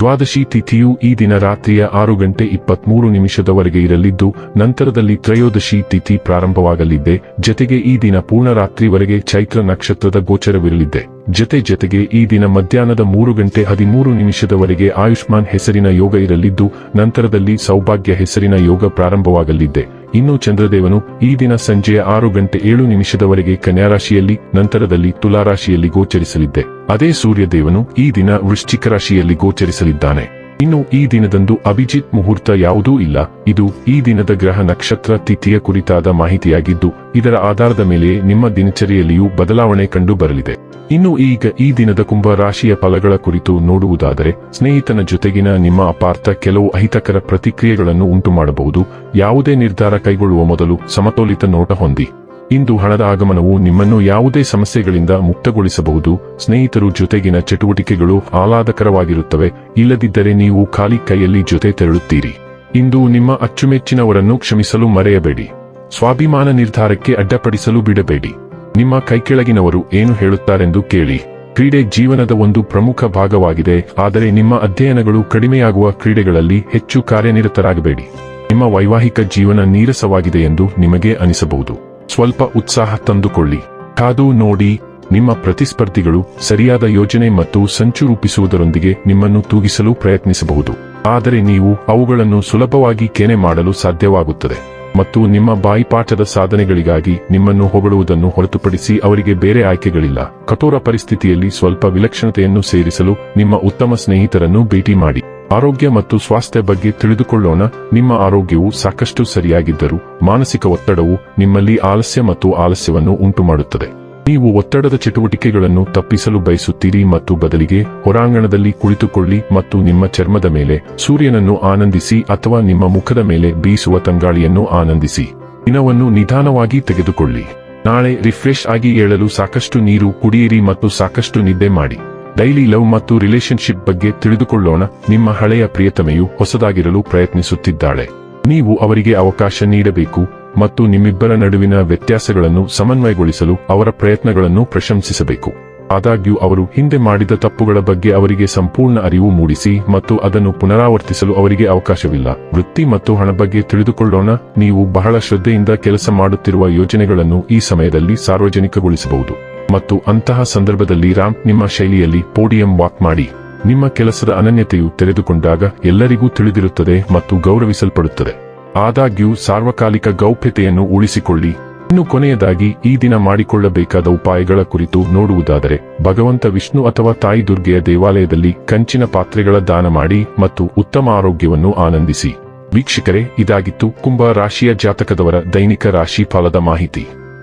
ದ್ವಾದಶಿ ತಿಥಿಯು ಈ ದಿನ ರಾತ್ರಿಯ ಆರು ಗಂಟೆ ಇಪ್ಪತ್ಮೂರು ನಿಮಿಷದವರೆಗೆ ಇರಲಿದ್ದು, ನಂತರದಲ್ಲಿ ತ್ರಯೋದಶಿ ತಿಥಿ ಪ್ರಾರಂಭವಾಗಲಿದೆ, ಜತೆಗೆ ಈ ದಿನ ಪೂರ್ಣ ರಾತ್ರಿವರೆಗೆ ಚೈತ್ರ ನಕ್ಷತ್ರದ ಗೋಚರವಿರಲಿದೆ. ಜತೆ ಜತೆಗೆ ಈ ದಿನ ಮಧ್ಯಾಹ್ನದ ಮೂರು ಗಂಟೆ ಹದಿಮೂರು ನಿಮಿಷದವರೆಗೆ ಆಯುಷ್ಮಾನ್ ಹೆಸರಿನ ಯೋಗ ಇರಲಿದ್ದು, ನಂತರದಲ್ಲಿ ಸೌಭಾಗ್ಯ ಹೆಸರಿನ ಯೋಗ ಪ್ರಾರಂಭವಾಗಲಿದೆ. ಇನ್ನು ಚಂದ್ರದೇವನು ಈ ದಿನ ಸಂಜೆಯ ಆರು ಗಂಟೆ ಏಳು ನಿಮಿಷದವರೆಗೆ ಕನ್ಯಾರಾಶಿಯಲ್ಲಿ, ನಂತರದಲ್ಲಿ ತುಲಾರಾಶಿಯಲ್ಲಿ ಗೋಚರಿಸಲಿದ್ದೆ. ಅದೇ ಸೂರ್ಯದೇವನು ಈ ದಿನ ವೃಶ್ಚಿಕ ರಾಶಿಯಲ್ಲಿ ಗೋಚರಿಸಲಿದ್ದಾನೆ. ಇನ್ನು ಈ ದಿನದಂದು ಅಭಿಜಿತ್ ಮುಹೂರ್ತ ಯಾವುದೂ ಇಲ್ಲ. ಇದು ಈ ದಿನದ ಗ್ರಹ ನಕ್ಷತ್ರ ತಿಥಿಯ ಕುರಿತಾದ ಮಾಹಿತಿಯಾಗಿದ್ದು, ಇದರ ಆಧಾರದ ಮೇಲೆ ನಿಮ್ಮ ದಿನಚರಿಯಲ್ಲಿಯೂ ಬದಲಾವಣೆ ಕಂಡು ಬರಲಿದೆ ಇನ್ನು ಈಗ ಈ ದಿನದ ಕುಂಭ ರಾಶಿಯ ಫಲಗಳ ಕುರಿತು ನೋಡುವುದಾದರೆ, ಸ್ನೇಹಿತನ ಜೊತೆಗಿನ ನಿಮ್ಮ ಅಪಾರ್ಥ ಕೆಲವು ಅಹಿತಕರ ಪ್ರತಿಕ್ರಿಯೆಗಳನ್ನು ಉಂಟು ಮಾಡಬಹುದು ಯಾವುದೇ ನಿರ್ಧಾರ ಕೈಗೊಳ್ಳುವ ಮೊದಲು ಸಮತೋಲಿತ ನೋಟ ಹೊಂದಿ. ಇಂದು ಹಣದ ಆಗಮನವು ನಿಮ್ಮನ್ನು ಯಾವುದೇ ಸಮಸ್ಯೆಗಳಿಂದ ಮುಕ್ತಗೊಳಿಸಬಹುದು. ಸ್ನೇಹಿತರು ಜೊತೆಗಿನ ಚಟುವಟಿಕೆಗಳು ಆಹ್ಲಾದಕರವಾಗಿರುತ್ತವೆ. ಇಲ್ಲದಿದ್ದರೆ ನೀವು ಖಾಲಿ ಕೈಯಲ್ಲಿ ಜೊತೆ ತೆರಳುತ್ತೀರಿ. ಇಂದು ನಿಮ್ಮ ಅಚ್ಚುಮೆಚ್ಚಿನವರನ್ನು ಕ್ಷಮಿಸಲು ಮರೆಯಬೇಡಿ. ಸ್ವಾಭಿಮಾನ ನಿರ್ಧಾರಕ್ಕೆ ಅಡ್ಡಪಡಿಸಲು ಬಿಡಬೇಡಿ. ನಿಮ್ಮ ಕೈಕೆಳಗಿನವರು ಏನು ಹೇಳುತ್ತಾರೆಂದು ಕೇಳಿ. ಕ್ರೀಡೆ ಜೀವನದ ಒಂದು ಪ್ರಮುಖ ಭಾಗವಾಗಿದೆ. ಆದರೆ ನಿಮ್ಮ ಅಧ್ಯಯನಗಳು ಕಡಿಮೆಯಾಗುವ ಕ್ರೀಡೆಗಳಲ್ಲಿ ಹೆಚ್ಚು ಕಾರ್ಯನಿರತರಾಗಬೇಡಿ. ನಿಮ್ಮ ವೈವಾಹಿಕ ಜೀವನ ನೀರಸವಾಗಿದೆ ಎಂದು ನಿಮಗೆ ಅನಿಸಬಹುದು. ಸ್ವಲ್ಪ ಉತ್ಸಾಹ ತಂದುಕೊಳ್ಳಿ. ಕಾದು ನೋಡಿ, ನಿಮ್ಮ ಪ್ರತಿಸ್ಪರ್ಧಿಗಳು ಸರಿಯಾದ ಯೋಜನೆ ಮತ್ತು ಸಂಚು ರೂಪಿಸುವುದರೊಂದಿಗೆ ನಿಮ್ಮನ್ನು ತೂಗಿಸಲು ಪ್ರಯತ್ನಿಸಬಹುದು. ಆದರೆ ನೀವು ಅವುಗಳನ್ನು ಸುಲಭವಾಗಿ ಕೆನೆ ಮಾಡಲು ಸಾಧ್ಯವಾಗುತ್ತದೆ ಮತ್ತು ನಿಮ್ಮ ಬಾಯಿಪಾಠದ ಸಾಧನೆಗಳಿಗಾಗಿ ನಿಮ್ಮನ್ನು ಹೊಗಳುವುದನ್ನು ಹೊರತುಪಡಿಸಿ ಅವರಿಗೆ ಬೇರೆ ಆಯ್ಕೆಗಳಿಲ್ಲ. ಕಠೋರ ಪರಿಸ್ಥಿತಿಯಲ್ಲಿ ಸ್ವಲ್ಪ ವಿಲಕ್ಷಣತೆಯನ್ನು ಸೇರಿಸಲು ನಿಮ್ಮ ಉತ್ತಮ ಸ್ನೇಹಿತರನ್ನು ಭೇಟಿ ಮಾಡಿ. ಆರೋಗ್ಯ ಮತ್ತು ಸ್ವಾಸ್ಥ್ಯ ಬಗ್ಗೆ ತಿಳಿದುಕೊಳ್ಳೋಣ. ನಿಮ್ಮ ಆರೋಗ್ಯವು ಸಾಕಷ್ಟು ಸರಿಯಾಗಿದ್ದರೂ ಮಾನಸಿಕ ಒತ್ತಡವು ನಿಮ್ಮಲ್ಲಿ ಆಲಸ್ಯ ಮತ್ತು ಆಲಸ್ಯವನ್ನು ಉಂಟುಮಾಡುತ್ತದೆ. ನೀವು ಒತ್ತಡದ ಚಟುವಟಿಕೆಗಳನ್ನು ತಪ್ಪಿಸಲು ಬಯಸುತ್ತೀರಿ ಮತ್ತು ಬದಲಿಗೆ ಹೊರಾಂಗಣದಲ್ಲಿ ಕುಳಿತುಕೊಳ್ಳಿ ಮತ್ತು ನಿಮ್ಮ ಚರ್ಮದ ಮೇಲೆ ಸೂರ್ಯನನ್ನು ಆನಂದಿಸಿ ಅಥವಾ ನಿಮ್ಮ ಮುಖದ ಮೇಲೆ ಬೀಸುವ ತಂಗಾಳಿಯನ್ನು ಆನಂದಿಸಿ. ದಿನವನ್ನು ನಿಧಾನವಾಗಿ ತೆಗೆದುಕೊಳ್ಳಿ. ನಾಳೆ ರಿಫ್ರೆಶ್ ಆಗಿ ಏಳಲು ಸಾಕಷ್ಟು ನೀರು ಕುಡಿಯಿರಿ ಮತ್ತು ಸಾಕಷ್ಟು ನಿದ್ದೆ ಮಾಡಿ. ಡೈಲಿ ಲವ್ ಮತ್ತು ರಿಲೇಶನ್ಶಿಪ್ ಬಗ್ಗೆ ತಿಳಿದುಕೊಳ್ಳೋಣ. ನಿಮ್ಮ ಹಳೆಯ ಪ್ರಿಯತಮೆಯು ಹೊಸದಾಗಿರಲು ಪ್ರಯತ್ನಿಸುತ್ತಿದ್ದಾಳೆ. ನೀವು ಅವರಿಗೆ ಅವಕಾಶ ನೀಡಬೇಕು ಮತ್ತು ನಿಮ್ಮಿಬ್ಬರ ನಡುವಿನ ವ್ಯತ್ಯಾಸಗಳನ್ನು ಸಮನ್ವಯಗೊಳಿಸಲು ಅವರ ಪ್ರಯತ್ನಗಳನ್ನು ಪ್ರಶಂಸಿಸಬೇಕು. ಆದಾಗ್ಯೂ ಅವರು ಹಿಂದೆ ಮಾಡಿದ ತಪ್ಪುಗಳ ಬಗ್ಗೆ ಅವರಿಗೆ ಸಂಪೂರ್ಣ ಅರಿವು ಮೂಡಿಸಿ ಮತ್ತು ಅದನ್ನು ಪುನರಾವರ್ತಿಸಲು ಅವರಿಗೆ ಅವಕಾಶವಿಲ್ಲ. ವೃತ್ತಿ ಮತ್ತು ಹಣ ಬಗ್ಗೆ ತಿಳಿದುಕೊಳ್ಳೋಣ. ನೀವು ಬಹಳ ಶ್ರದ್ಧೆಯಿಂದ ಕೆಲಸ ಮಾಡುತ್ತಿರುವ ಯೋಜನೆಗಳನ್ನು ಈ ಸಮಯದಲ್ಲಿ ಸಾರ್ವಜನಿಕಗೊಳಿಸಬಹುದು. ಮತ್ತು ಅಂತಹ ಸಂದರ್ಭದಲ್ಲಿ ರಾಮ್ ನಿಮ್ಮ ಶೈಲಿಯಲ್ಲಿ ಪೋಡಿಯಂ ವಾಕ್ ಮಾಡಿ. ನಿಮ್ಮ ಕೆಲಸದ ಅನನ್ಯತೆಯು ತೆರೆದುಕೊಂಡಾಗ ಎಲ್ಲರಿಗೂ ತಿಳಿದಿರುತ್ತದೆ ಮತ್ತು ಗೌರವಿಸಲ್ಪಡುತ್ತದೆ. ಆದಾಗ್ಯೂ ಸಾರ್ವಕಾಲಿಕ ಗೌಪ್ಯತೆಯನ್ನು ಉಳಿಸಿಕೊಳ್ಳಿ. ಇನ್ನು ಕೊನೆಯದಾಗಿ ಈ ದಿನ ಮಾಡಿಕೊಳ್ಳಬೇಕಾದ ಉಪಾಯಗಳ ಕುರಿತು ನೋಡುವುದಾದರೆ, ಭಗವಂತ ವಿಷ್ಣು ಅಥವಾ ತಾಯಿ ದುರ್ಗೆಯ ದೇವಾಲಯದಲ್ಲಿ ಕಂಚಿನ ಪಾತ್ರೆಗಳ ದಾನ ಮಾಡಿ ಮತ್ತು ಉತ್ತಮ ಆರೋಗ್ಯವನ್ನು ಆನಂದಿಸಿ. ವೀಕ್ಷಕರೇ, ಇದಾಗಿತ್ತು ಕುಂಭ ರಾಶಿಯ ಜಾತಕದವರ ದೈನಿಕ ರಾಶಿ ಫಲದ ಮಾಹಿತಿ.